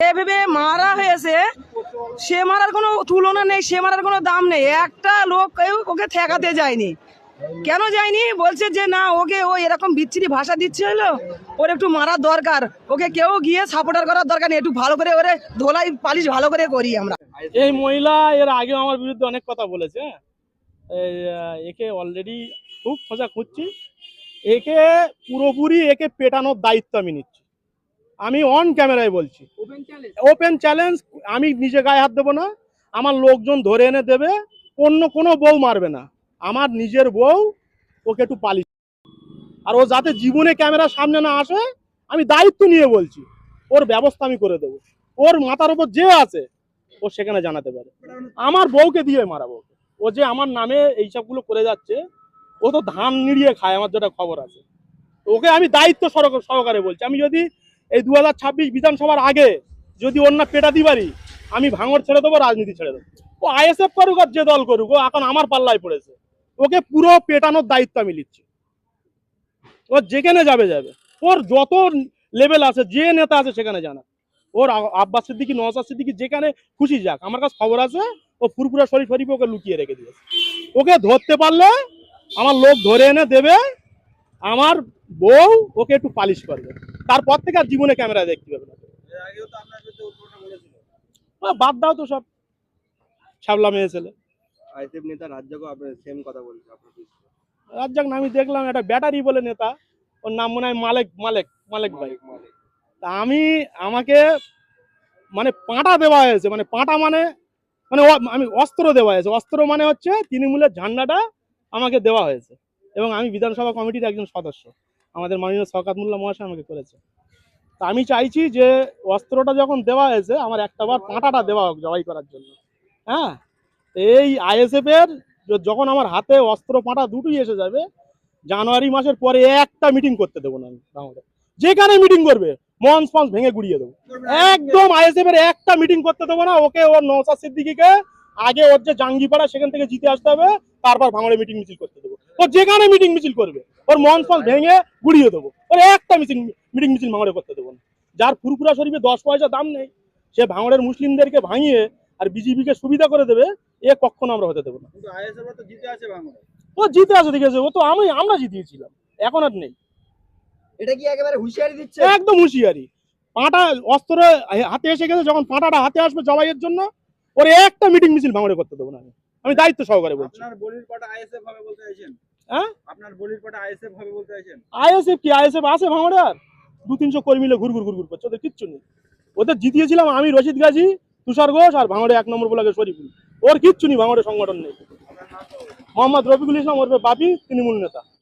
এভাবে মারা হয়েছে, সে মারার কোনো তুলনা নেই, সে মারার কোনো দাম নেই। একটা লোক ওকে ঠেকাতে যায়নি। কেন যায়নি? বলছে যে, না, ওকে ও এরকম বিচ্ছিরি ভাষা দিচ্ছে হলো। ওর একটু মারার দরকার। ওকে কেউ গিয়ে সাপোর্টার করার দরকার নেই। একটু ভালো করে ওরে ধোলাই, পালিশ ভালো করে করি আমরা। এই মহিলা এর আগে আমার বিরুদ্ধে অনেক কথা বলেছে। একে অলরেডি খুব খোঁজা খুঁজছি একে পুরোপুরি একে পেটানোর দায়িত্ব আমি নিচ্ছি। আমি অন ক্যামেরায় বলছি। ওপেন চ্যালেঞ্জ আমি নিজে গায়ে হাত দেবো না আমার লোকজন ধরে এনে দেবে অন্য কোনো বউ মারবে না। আমার নিজের বউ ওকে একটু পালি আর ও যাতে জীবনে ক্যামেরার সামনে না আসে আমি দায়িত্ব নিয়ে বলছি ওর ব্যবস্থা আমি করে দেবো। ওর মাথার উপর যে আছে ও সেখানে জানাতে পারে। আমার বউকে দিয়ে মারাবো ও যে আমার নামে এইসবগুলো করে যাচ্ছে ও তো ধান নিড়িয়ে খায় আমার যেটা খবর আছে। ওকে আমি দায়িত্ব সহকারে বলছি। আমি যদি এই দু হাজার ছাব্বিশ বিধানসভার আগে যদি অন্য পেটা দি পারি আমি ভাঙর ছেড়ে দেবো, রাজনীতি ছেড়ে দেবো। ও আইএসএফ করুক আর যে দল করুক, ও এখন আমার পাল্লায় পড়েছে। ওকে পুরো পেটানোর দায়িত্ব আমি নিচ্ছি। ও যেখানে যাবে যাবে। ওর যত লেভেল আছে, যে নেতা আছে সেখানে জানা। ওর আব্বাস সিদ্দিকি নওয়াজ সিদ্দিকি যেখানে খুশি যাক, আমার কাছে খবর আছে, ও ফুরপুরা শরীফ শরীফ ওকে লুকিয়ে রেখে দিয়েছে। ওকে ধরতে পারলে আমার লোক ধরে এনে দেবে, আমার বউ ওকে একটু পালিশ করবে। তারপর থেকে আর জীবনে ক্যামেরা দেখতে পাবে না। বাদ দাও তো সব। ছাবলা মেয়ে ছেলে। আইসিএফ নেতা রাজ্যকে আপনার সেম কথা বলছে আপনার রাজ্জাক না আমি দেখলাম একটা ব্যাটারি বলে নেতা। ওর নাম মনে হয় মালেক মালেক মালেক ভাই। তা আমি আমাকে মানে পাঁটা দেওয়া হয়েছে। মানে পাঁটা মানে মানে আমি অস্ত্র দেওয়া হয়েছে। অস্ত্র মানে হচ্ছে তৃণমূলের ঝান্ডাটা আমাকে দেওয়া হয়েছে। এবং আমি বিধানসভা কমিটির একজন সদস্য। আমাদের মাননীয় শওকাত মোল্লা মহাশয় আমাকে করেছে। তা আমি চাইছি যে অস্ত্রটা যখন দেওয়া হয়েছে, আমার একটাবার পাঁটাটা দেওয়া হোক জবাই করার জন্য। হ্যাঁ? এই আইএসএফ এর যখন আমার হাতে অস্ত্র পাঁটা দুটোই এসে যাবে, জানুয়ারি মাসের পরে একটা মিটিং করতে দেবো না আমি। যেখানে মিটিং করবে মঞ্চ ফঞ্চ ভেঙে গুড়িয়ে দেবো। একদম আইএসএফ এর একটা মিটিং করতে দেবো না, ওকে ওর নৌসাদ সিদ্দিকিকে আগে ওর যে জাঙ্গিপাড়া সেখান থেকে জিতে আসতে হবে, তারপর ভাঙড়ে মিটিং মিছিল করতে দেবো। ও যেখানে মিটিং মিছিল করবে ওর মঞ্চ ফঞ্চ ভেঙে গুড়িয়ে দেবো। ওর একটা মিটিং মিটিং মিছিল ভাঙড়ে করতে দেবো না। যার ফুরফুরা শরীফে দশ পয়সা দাম নেই সে ভাঙড়ের মুসলিমদেরকে ভাঙিয়ে আর বিজেপিকে সুবিধা করে দেবে এ কখনো আমরা হতে দেবো না। তো জিতে আছে ও জিতে আছে দেখেছে ও তো আমি আমরা জিতিয়েছিলাম। এখন আর নেই। এটা কি একেবারে হুঁশিয়ারি দিচ্ছে? একদম হুঁশিয়ারি। পাঁটা অস্ত্র হাতে এসে গেছে যখন পাঁটাটা হাতে আসবে জবাইয়ের জন্য ওর একটা মিটিং মিছিল ভাঙড়ে করতে দেবো না আমি। আমি দায়িত্ব সহকারে বলছি। আপনার বলির পাটা আইএসএফ হবে বলতে চাইছেন? হ্যাঁ? আপনার বলির পাটা আইএসএফ হবে বলতে চাইছেন? আইএসএফ কি? আইএসএফ আছে ভাঙড়ে? আর দু তিনশো কর্মী মিলে ঘুর ঘুর ঘুর ঘুর করছে ওদের কিচ্ছু নেই। ওদের জিতিয়েছিলাম আমি রশিদ গাজী তুষার ঘোষ আর ভাঙড়ে এক নম্বর ব্লকে শরীফুল। ওর কিচ্ছু নেই ভাঙড়ে সংগঠন নেই। মোহাম্মদ রফিকুল ইসলাম ওর বাপি তৃণমূল নেতা।